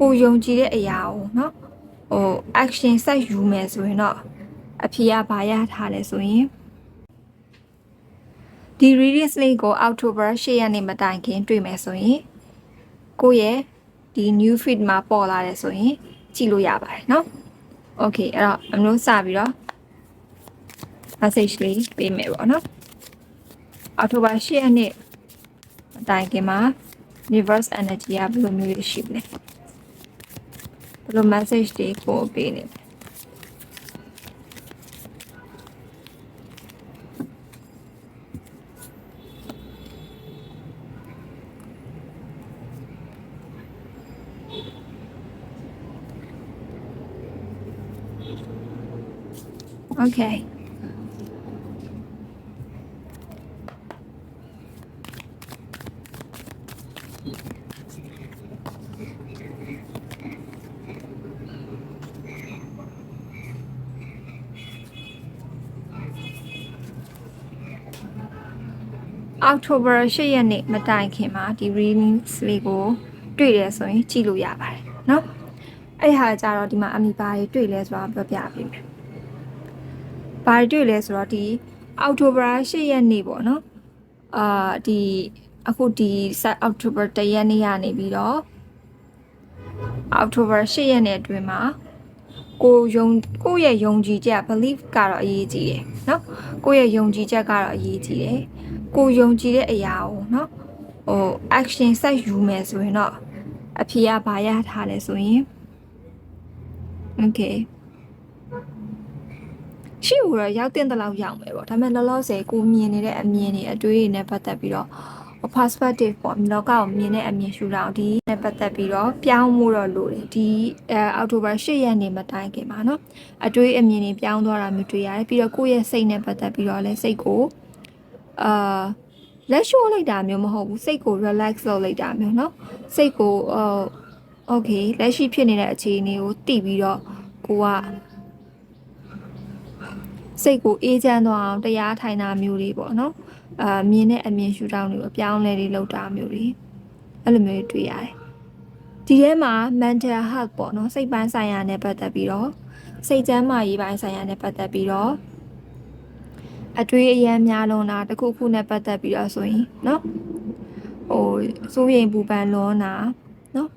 ကိုယုံကြည်တဲ့အရာကိုเนาะဟို action ဆက်ယူမယ်ဆိုရင်တော့အဖြေကဘာရထားလဲဆိုရင်ဒီ reading slate ကို October 10ရက်နေ့မတိုင်ခင်တွေ့မယ်ဆိုရင်ကိုယ့်ရဲ့ဒီ new feed မှာပေါ်လာတယ်ဆိုရင်ကြည့်လို့ရပါတယ်เนาะ okay အဲ့တော့အမျိုးစပြီးတော့ message လေးပေးမယ်ပေါ့နော်အောက်တိုဘာ10ရက်နေ့အတိုင်းကမှာ reverse energy ကဘယ်လိုမျိုးတွေရှိလဲ ဘယ်လို message တွေကိုပေး နေလဲ Okay. October 8ရက်နေ့မတိုင်ခင်မှာဒီ reading လေးကို တွေ့တယ်ဆိုရင်ကြည့်လို့ရပါတယ်เนาะအဲ့ဟာကြတော့ဒီမှာအမိပါတွေတွေ့လဲဆိုတာပြောပြပေးမယ်ဘာတွေတွေ့လဲဆိုတော့ဒီအောက်တိုဘာ8ရက်နေ့ပေါ့နော်အာဒီအခုဒီအောက်တိုဘာ1ရက်နေ့ကနေပြီးတော့အောက်တိုဘာ8ရက်နေ့အတွင်းမှာကိုယုံကိုယ့်ရဲ့ယုံကြည်ချက် belief ကတော့အရေးကြီးတယ်เนาะကိုယ့်ရဲ့ယုံကြည်ချက်ကတော့အရေးကြီးတယ် ကိုယုံကြည်တဲ့အရာကိုเนาะဟို action ဆက်ယူမယ်ဆိုရင်တော့အဖြေကဘာရထားလဲဆိုရင် okay ရှေ့ကိုတော့ရောက်တဲ့တလောက်ရောက်မယ်ပေါ့ဒါပေမဲ့လောလောဆယ်ကိုမြင်နေတဲ့အမြင်တွေအတွေးတွေနဲ့ပတ်သက်ပြီးတော့ perspective ပေါ့လောကကိုမြင်တဲ့အမြင်ရှုထောင့်ဒီနဲ့ပတ်သက်ပြီးတော့ပြောင်းမှုတော့လိုတယ်ဒီအဲအောက်တိုဘာ10ရက်နေ့မတိုင်ခင်ပါเนาะအတွေးအမြင်တွေပြောင်းသွားတာမျိုးတွေ့ရတယ်ပြီးတော့ကိုယ့်ရဲ့စိတ်နဲ့ပတ်သက်ပြီးတော့လည်းစိတ်ကို အာလက်ရှိုးလိုက်တာမျိုးမဟုတ်ဘူးစိတ်ကို relax လုပ်လိုက်တာမျိုးเนาะစိတ်ကိုဟို okay လက်ရှိဖြစ်နေတဲ့အခြေအနေကိုသိပြီးတော့ကိုကစိတ်ကိုအေးချမ်းသွားအောင်တရားထိုင်တာမျိုးတွေပေါ့နော်အာမြင်တဲ့အမြင်ရှုထောင့်တွေကိုအပြောင်းလဲတွေလုပ်တာမျိုးတွေအဲ့လိုမျိုးတွေတွေ့ရတယ်ဒီထဲမှာ mental health ပေါ့နော်စိတ်ပိုင်းဆိုင်ရာနဲ့ပတ်သက်ပြီးတော့စိတ်ကျန်းမာရေးပိုင်းဆိုင်ရာနဲ့ပတ်သက်ပြီးတော့ အတွေးအယမ်းများလုံးတာတစ်ခုခုနဲ့ပတ်သက်ပြီးတော့ဆိုရင်เนาะဟိုစိုးရိမ်ပူပန်လွန်တာเนาะ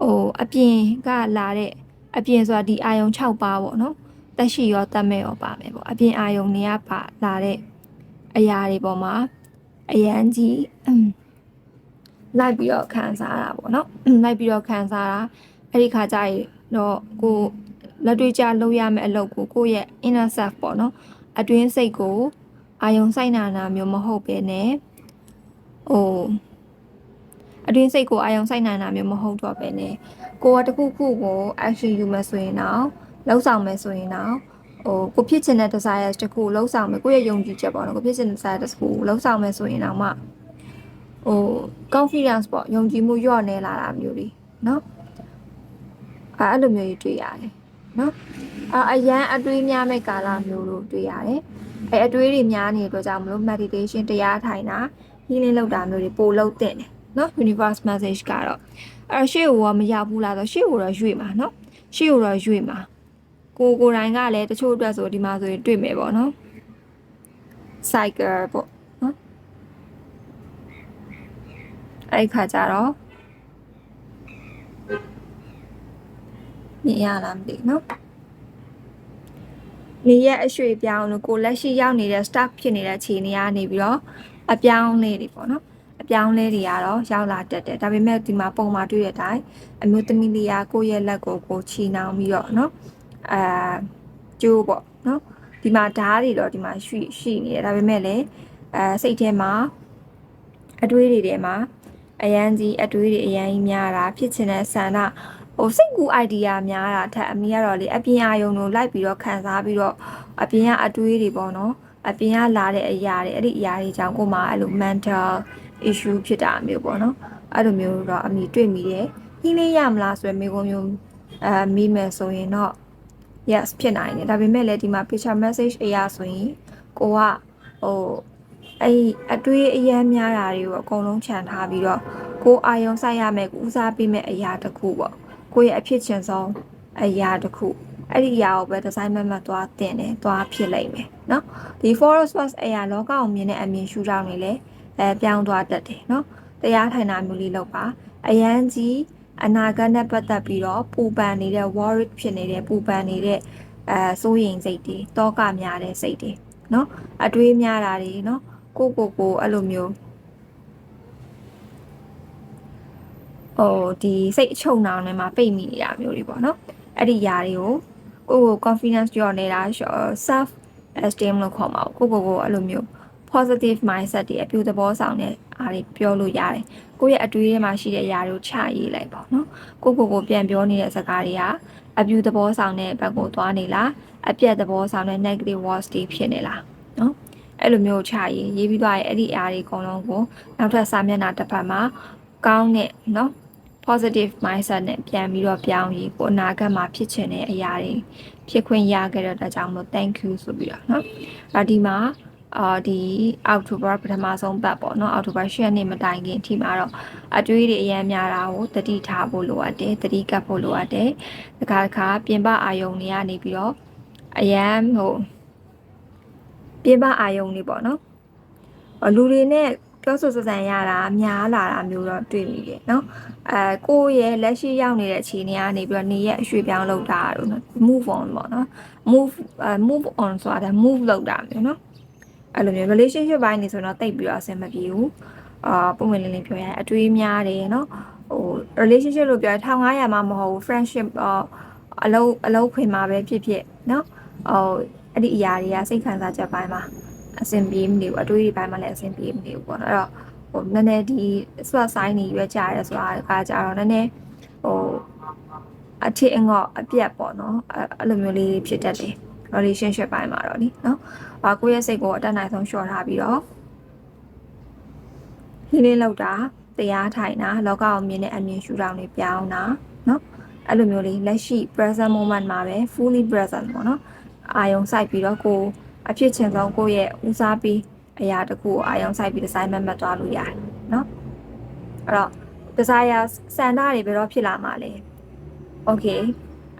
ဟိုအပြင်ကလာတဲ့အပြင်ဆိုတာဒီအာယုံ6ပါးပေါ့เนาะတက်ရှိရောတက်မဲ့ရောပါမယ်ပေါ့အပြင်အာယုံတွေကပါလာတဲ့အရာတွေပေါ်မှာအရန်ကြီးလိုက်ပြီးတော့ခံစားတာပေါ့နော်လိုက်ပြီးတော့ခံစားတာအဲ့ဒီခါကျရင်တော့ကိုလက်တွေ့ကြလုပ်ရမယ့်အလုပ်ကိုကိုယ့်ရဲ့ inner self ပေါ့နော် အတွင်းစိတ်ကိုအာယုံဆိုင်နာနာမျိုးမဟုတ်ပဲနဲ့ဟိုအတွင်းစိတ်ကိုအာယုံဆိုင်နာနာမျိုးမဟုတ်တော့ပဲနဲ့ကိုကတခုခုကို action ယူမယ်ဆိုရင်တော့လောက်ဆောင်မယ်ဆိုရင်တော့ဟိုကိုဖြစ်ချင်တဲ့ desire တခုလောက်ဆောင်မယ်ကိုရဲ့ယုံကြည်ချက်ပေါ့နော်ကိုဖြစ်ချင်တဲ့ desire တခုလောက်ဆောင်မယ်ဆိုရင်တော့မှဟို confidence ပေါ့ယုံကြည်မှုညော့နေလာတာမျိုးတွေနော်အဲအဲ့လိုမျိုးကြီးတွေ့ရတယ် နော်အာအရန်အတွေးများမဲ့ကာလမျိုးလို့တွေ့ရတယ်အဲအတွေးတွေများနေတဲ့အတွက်ကြောင့်မလို့ meditation တရားထိုင်တာ healing လုပ်တာမျိုးတွေပိုလုပ်တဲ့နော် universe message ကတော့အဲရှေ့ကိုတော့မရောက်ဘူးလားဆိုရှေ့ကိုတော့ရွေ့မှာနော်ရှေ့ကိုတော့ရွေ့မှာကိုကိုတိုင်းကလည်းတချို့အတွက်ဆိုဒီမှာဆိုရင်တွေ့မယ်ပေါ့နော် cycle ပေါ့နော်အဲ့ခါကျတော့ မြင်ရလားမသိနော်နေရအရွှေ့ပြောင်းလို့ကိုလက်ရှိရောက်နေတဲ့ staff ဖြစ်နေတဲ့ခြေနေရနေပြီးတော့အပြောင်းလဲတွေပေါ့နော်အပြောင်းလဲတွေကတော့ရောက်လာတတ်တယ်ဒါပေမဲ့ဒီမှာပုံမှာတွေ့တဲ့အတိုင်းအမျိုးသမီးလေးကကိုယ့်ရဲ့လက်ကိုကိုချီနှောင်ပြီးတော့နော်အာကျိုးပေါ့နော်ဒီမှာဓာတ်တွေတော့ဒီမှာရှိရှိနေတယ်ဒါပေမဲ့လည်းအဲစိတ်ထဲမှာအတွေးတွေထဲမှာအရန်ကြီးအတွေးတွေအရန်ကြီးများတာဖြစ်ချင်တဲ့ဆန္ဒ ဟိုစိတ်ကူ idea များတာထက်အမေကတော့လေအပြင်အာယုံကိုလိုက်ပြီးတော့ခံစားပြီးတော့အပြင်ကအတွေးတွေပေါ့နော်အပြင်ကလာတဲ့အရာတွေအဲ့ဒီအရာတွေကြောင့်ကိုမှအဲ့လို mental issue ဖြစ်တာမျိုးပေါ့နော်အဲ့လိုမျိုးတော့အမိတွေ့မိတယ်ဟင်းလေးရမလားဆိုရယ်မိကုံမျိုးအဲမိမယ်ဆိုရင်တော့ yes ဖြစ်နိုင်တယ်ဒါပေမဲ့လည်းဒီမှာ picture message အရာဆိုရင်ကိုကဟိုအဲ့အတွေးအယမ်းများတာတွေကိုအကုန်လုံးခြံထားပြီးတော့ကိုအာယုံစိုက်ရမယ်ကိုဦးစားပေးမယ်အရာတစ်ခုပေါ့ ကိုယ့်ရဲ့အဖြစ်ချင်ဆုံးအရာတစ်ခုအဲ့ဒီအရာကိုပဲ design မမတ်သွားတင်တယ်သွားဖြစ်လိမ့်မယ်နော်ဒီ follow source အရာလောကအောင်မြင်တဲ့အမြင်ရှုထောင့်တွေလည်းအဲပြောင်းသွားတတ်တယ်နော်တရားထိုင်တာမျိုးလေးလုပ်ပါအရန်ကြီးအနာဂတ်နဲ့ပတ်သက်ပြီးတော့ပူပန်နေတဲ့ worry ဖြစ်နေတဲ့ပူပန်နေတဲ့အဲစိုးရိမ်စိတ်တွေတောကများတဲ့စိတ်တွေနော်အတွေးများတာတွေနော်ကိုကိုကိုအဲ့လိုမျိုး ဟိုဒီစိတ်အချုံနှောင်ထဲမှာပိတ်မိနေတာမျိုးတွေပေါ့နော်အဲ့ဒီຢာတွေကိုကိုကို confidence ကျော်နေတာ self esteem လို့ခေါ်မှာကိုကိုကိုအဲ့လိုမျိုး positive mindset တွေအပြုသဘောဆောင်တဲ့အားတွေပြောလို့ရတယ်ကိုယ့်ရဲ့အတွေးထဲမှာရှိတဲ့ຢာတွေကိုချရေးလိုက်ပေါ့နော်ကိုကိုကိုပြန်ပြောနေတဲ့စကားတွေကအပြုသဘောဆောင်တဲ့ဘက်ကိုသွားနေလားအပြတ်သဘောဆောင်တဲ့ negative words တွေဖြစ်နေလားနော်အဲ့လိုမျိုးချရေးရေးပြီးသွားရင်အဲ့ဒီအားတွေအကုန်လုံးကိုနောက်ထပ်စာမျက်နှာတစ်ဖက်မှာကောင်းတဲ့နော် positive mindset နဲ့ပြန်ပြီးတော့ပြောင်းရေးကိုအနာဂတ်မှာဖြစ်ချင်တဲ့အရာတွေဖြစ်ခွင့်ရခဲ့တဲ့အတွက်ကြောင့်မို့ thank you ဆိုပြီးတော့เนาะဒါဒီမှာအာဒီအောက်တိုဘာပထမဆုံးပတ်ပေါ့เนาะအောက်တိုဘာ10ရက်နေ့မတိုင်ခင်အထိမှာတော့အတွေးတွေအများများတာကိုတတိထားဖို့လိုအပ်တယ်တတိကပ်ဖို့လိုအပ်တယ်တခါတခါပြင်ပအာယုံတွေကနေပြီးတော့အရန်ဟိုပြင်ပအာယုံတွေပေါ့เนาะလူတွေနဲ့ ပြောဆိုဆက်ဆံရတာများလာတာမျိုးတော့တွေ့မိတယ်เนาะအဲကိုယ့်ရဲ့လက်ရှိရောက်နေတဲ့အခြေအနေကနေပြီးတော့နေရဲ့အရွှေ့ပြောင်းလုပ်တာတို့နော် move on ပေါ့နော် move အဲ move on ဆိုတာ move လုပ်တာမျိုးနော်အဲ့လိုမျိုး relationship ဘိုင်းနေဆိုတော့တိတ်ပြီးတော့အဆင်မပြေဘူးအာပုံမှန်လေးလေးပြောရရင်အတွေးများတယ်နော်ဟို relationship လို့ပြောရင်1500မှမဟုတ်ဘူး friendship အလုံးအလုံးခွင်မှာပဲဖြစ်ဖြစ်နော်ဟိုအဲ့ဒီအရာတွေကစိတ်ခံစားချက်ပိုင်းမှာ အဆင်ပြေမနေဘူးအတွေးတွေပိုင်းမှာလည်းအဆင်ပြေမနေဘူးပေါ့နော်အဲ့တော့ဟိုနည်းနည်းဒီ swat sign တွေရွေးကြရဲဆိုတာကကြတော့နည်းနည်းဟိုအထစ်အငေါ့အပြက်ပေါ့နော်အဲ့လိုမျိုးလေးတွေဖြစ်တတ်တယ် relationship ပိုင်းမှာတော့လीနော်။ဘာကိုယ့်ရဲ့စိတ်ကိုအတတ်နိုင်ဆုံးလျှော့ထားပြီးတော့ဟင်းလေးလောက်တာတရားထိုင်တာလောကအောင်မြင်တဲ့အမြင်ရှုထောင့်တွေပြောင်းတာနော်။အဲ့လိုမျိုးလေးလက်ရှိ present moment မှာပဲ fully present ပေါ့နော်။အာယုံစိုက်ပြီးတော့ကိုယ် အဖြစ်ချင်ဆုံးကိုယ့်ရဲ့ဦးစားပေးအရာတခုကိုအာယုံစိုက်ပြီး design မှတ်မှတ်သွားလို့ရတယ်နော်အဲ့တော့ desire စန္ဒတွေဘယ်တော့ဖြစ်လာမှာလဲ okay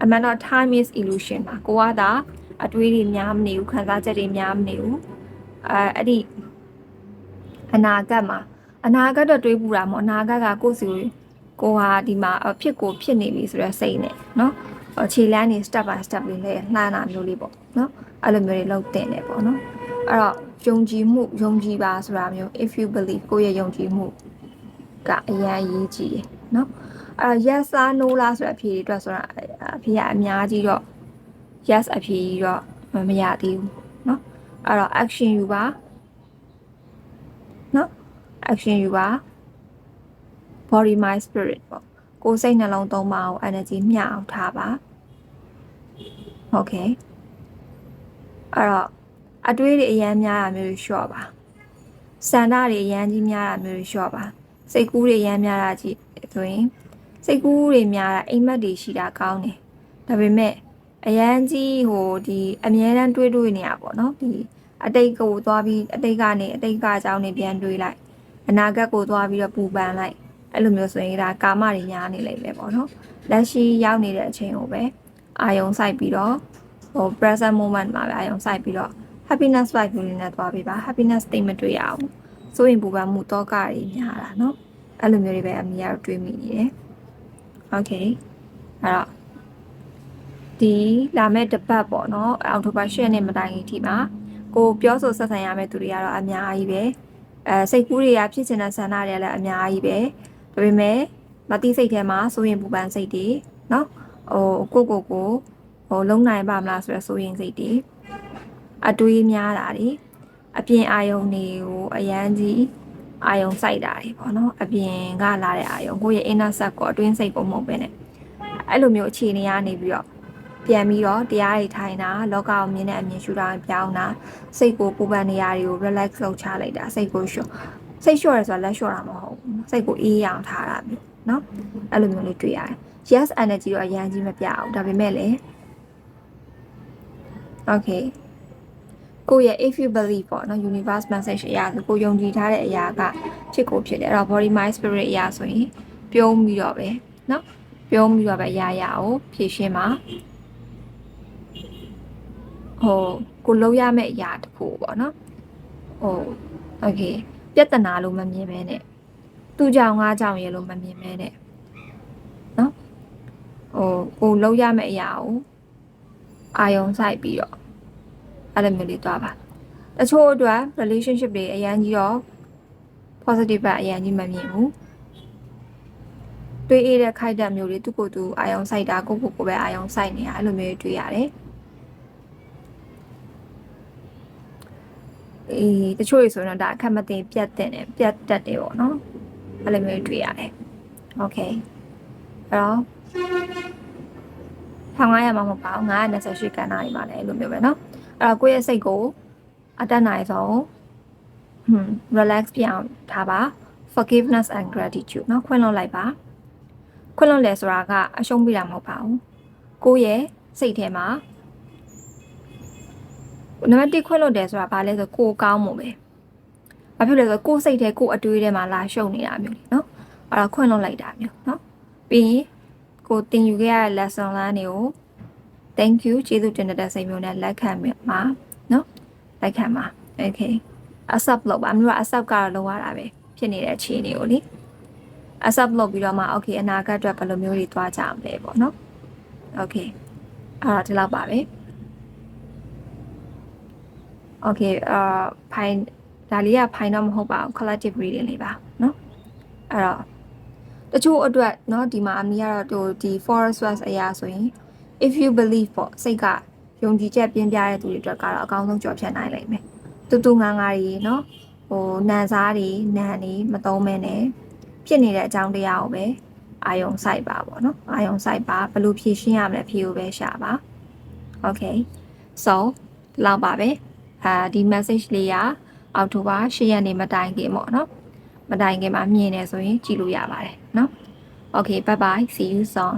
အမှန်တော့ time is illusion ပါကိုကသာအတွေးတွေများမနေဘူးခံစားချက်တွေများမနေဘူးအဲအဲ့ဒီအနာဂတ်မှာအနာဂတ်တော့တွေးပူတာမဟုတ်အနာဂတ်ကကိုယ့်စီကိုဟာဒီမှာဖြစ်ကိုဖြစ်နေပြီဆိုတော့စိတ်နဲ့เนาะခြေလမ်းနေ step by step လေးလဲလှမ်းတာမျိုးလေးပေါ့เนาะ အဲ့လိုမျိုးတွေလုပ်တင်တယ်ပေါ့เนาะအဲ့တော့ယုံကြည်မှုယုံကြည်ပါဆိုတာမျိုး if you believe ကိုယ့်ရဲ့ယုံကြည်မှုကအရင်အရေးကြီးတယ်เนาะအဲ့ yes လား no လားဆိုတဲ့အဖြေတွေအတွက်ဆိုတာအဖြေကအများကြီးတော့ yes အဖြေကြီးတော့မရသေးဘူးเนาะအဲ့တော့ action ယူပါเนาะ action ယူပါ body mind spirit ပေါ့ကိုယ်စိတ်နှလုံးသုံးပါအောင် energy မျှအောင်ထားပါ okay အဲ့တော့အတွေးတွေအရန်များတာမျိုးတွေလျှော့ပါစန္ဒတွေအရန်ကြီးများတာမျိုးတွေလျှော့ပါစိတ်ကူးတွေအရန်များတာကြီးဆိုရင်စိတ်ကူးတွေများတာအိမ်မက်တွေရှိတာကောင်းတယ်ဒါပေမဲ့အရန်ကြီးဟိုဒီအမြဲတမ်းတွေးတွေးနေရပါတော့ဒီအတိတ်ကိုသွားပြီးအတိတ်ကနေအတိတ်ကအကြောင်းတွေပြန်တွေးလိုက်အနာဂတ်ကိုသွားပြီးတော့ပူပန်လိုက်အဲ့လိုမျိုးဆိုရင်ဒါကာမတွေညားနေလိမ့်မယ်ပေါ့နော်လက်ရှိရောက်နေတဲ့အချိန်ကိုပဲအာယုံစိုက်ပြီးတော့ ဟို present moment မှာပဲအာယုံစိုက်ပြီးတော့ happiness vibe လေးနဲ့သွားပြီးပါ happiness state မတွေ့ရအောင်စိုးရင်ပူပန်မှုတောကတွေများတာเนาะအဲ့လိုမျိုးတွေပဲအမေကတော့တွေးမိနေတယ် okay အဲ့တော့ဒီလာမဲ့တပတ်ပေါ့เนาะအောက်တိုဘာ10ရက်နေ့မတိုင်ခင်ထိမှာကိုပြောဆိုဆက်ဆံရမယ့်သူတွေကတော့အများကြီးပဲအဲစိတ်ကူးတွေကဖြစ်ချင်တဲ့ဆန္ဒတွေလည်းအများကြီးပဲဒါပေမဲ့မတိစိတ်ထဲမှာစိုးရင်ပူပန်စိတ်တွေเนาะဟိုကိုကိုကို ဟိုလုံနိုင်ပါမလားဆိုရယ်စိုးရင်စိတ်တွေအတွေးများတာတွေအပြင်အာယုံတွေကိုအရန်ကြီးအာယုံစိုက်တာတွေပေါ့နော်အပြင်ကလာတဲ့အာယုံကိုယ့်ရဲ့ inner set ကိုအတွင်းစိတ်ကိုမဟုတ်ပဲနဲ့အဲ့လိုမျိုးအခြေအနေကနေပြီးတော့ပြန်ပြီးတော့တရားတွေထိုင်တာလောကကိုမြင်တဲ့အမြင်ရှုတာပြောင်းတာစိတ်ကိုပူပန်နေရတွေကို relax လုပ်ချလိုက်တာစိတ်ကိုလျှော့စိတ်လျှော့ရဲဆိုတာလက်လျှော့တာမဟုတ်ဘူးစိတ်ကိုအေးအောင်ထားတာမျိုးเนาะအဲ့လိုမျိုးလေးတွေ့ရတယ် yes energy တော့အရန်ကြီးမပြအောင်ဒါပေမဲ့လည်း Okay ကိုယ့်ရဲ့ if you believe ပေါ့နော် universe message အရာဆိုကိုယုံကြည်ထားတဲ့အရာကဖြစ်ကိုဖြစ်တယ်အဲ့တော့ body mind spirit အရာဆိုရင်ပြုံးပြီးတော့ပဲနော်ပြုံးပြီးတော့ပဲအရာရာကိုဖြည့်ရှင်းပါဟိုကိုလုံးရမယ့်အရာတစ်ခုပေါ့နော်ဟို okay ပြဿနာလို့မမြင်ပဲနဲ့သူ့ကြောင့်ငါကြောင့်ရေလို့မမြင်ပဲနဲ့နော်ဟိုကိုလုံးရမယ့်အရာကို အာယုံဆိုင်ပြီးတော့အဲ့လိုမျိုးလေးသွားပါတချို့အတွက် relationship တွေအရင်ကြီးတော့ positive ပဲအရင်ကြီးမမြင်ဘူးတွေးအေးတဲ့ခိုက်တက်မျိုးတွေသူ့ကိုယ်သူအာယုံဆိုင်တာကိုယ့်ကိုယ်ကိုပဲအာယုံဆိုင်နေတာအဲ့လိုမျိုးတွေးရတယ်အေးတချို့တွေဆိုတော့ဒါအခက်မတင်ပြတ်တင်တယ်ပြတ်တက်တယ်ပေါ့နော်အဲ့လိုမျိုးတွေ့ရတယ်။ Okay အဲ့တော့ ထောင်900မှာမဟုတ်ပါဘူး928ကဏ္ဍတွေမှာလည်းအဲ့လိုမျိုးပဲเนาะအဲ့တော့ကိုယ့်ရဲ့စိတ်ကိုအတက်နိုင်ဆုံး ဟွန်း relax ပြအောင်ထားပါ forgiveness and gratitude เนาะခွင့်လွှတ်လိုက်ပါခွင့်လွှတ်လဲဆိုတာကအရှုံးပေးတာမဟုတ်ပါဘူးကိုယ့်ရဲ့စိတ်ထဲမှာနံပါတ်1ခွင့်လွှတ်တယ်ဆိုတာဘာလဲဆိုကိုယ်ကောင်းမှုပဲဘာဖြစ်လဲဆိုကိုယ်စိတ်ထဲကိုယ်အတွေးထဲမှာလာရှုံနေတာမျိုးလေเนาะအဲ့တော့ခွင့်လွှတ်လိုက်တာမျိုးเนาะပြီးရင် ကိုတင်ယူခဲ့ရတဲ့ lesson လမ်းတွေကို thank you ကျေးဇူးတင်တဲ့စိတ်မျိုးနဲ့လက်ခံမှာနော်လက်ခံမှာ okay အဆပ်လောက်ပါအမျိုးအဆပ်ကတော့လောက်ရတာပဲဖြစ်နေတဲ့အခြေအနေကိုလေအဆပ်လောက်ပြီးတော့မှ okay အနာဂတ်အတွက်ဘယ်လိုမျိုးတွေသွားကြမလဲပေါ့နော် okay အဲ့ဒါဒီလောက်ပါပဲ okay အာဖိုင်ဒါလေးကဖိုင်တော့မဟုတ်ပါဘူး collective reading လေးပါနော်အဲ့တော့ တချို့အတွက်เนาะဒီမှာအမီကတော့ဒီ forest west အရာဆိုရင် if you believe ပေါ့စိတ်ကယုံကြည်ချက်ပြင်းပြတဲ့သူတွေအတွက်ကတော့အကောင်းဆုံးကြော်ဖြတ်နိုင်လိမ့်မယ်တူတူငန်းငါတွေเนาะဟိုနန်စားတွေနန်တွေမသုံးမဲနဲ့ဖြစ်နေတဲ့အကြောင်းတရားကိုပဲအာယုံစိုက်ပါပေါ့เนาะအာယုံစိုက်ပါဘယ်လိုဖြည့်ရှင်းရမလဲဖြည့်ကိုပဲရှာပါ okay so လောက်ပါပဲအာဒီ message လေးကအောက်တိုဘာ10ရက်နေ့မတိုင်ခင်ပေါ့เนาะ မတိုင်ခင်မှာမြင်နေဆိုရင်ကြည့်လို့ရပါတယ်เนาะ okay bye bye see you soon